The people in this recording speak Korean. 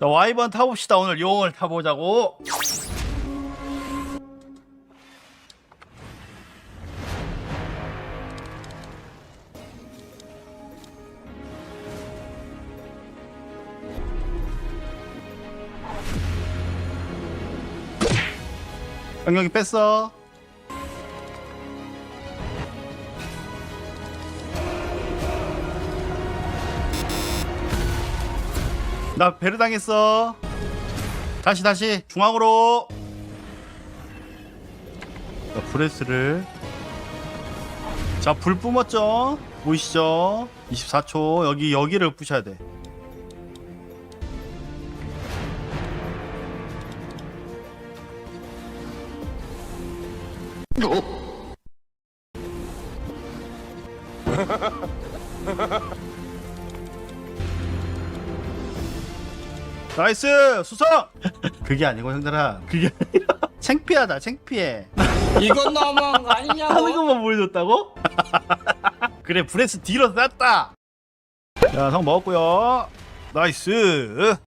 자, 와이번 타봅시다. 오늘 용을 타보자고. 영역이 뺐어. 나 배를 당했어. 다시 다시 중앙으로. 자, 브레스를. 자, 불 뿜었죠? 보이시죠? 24초. 여기 여기를 부셔야 돼. 나이스 수성. 그게 아니고 형들아. 그게 아니라 창피하다. 창피해. 이건 너무한 거 하는 아니냐고 것만 보여줬다고? 그래 브레스 뒤로 쌌다. 자, 성 먹었고요. 나이스.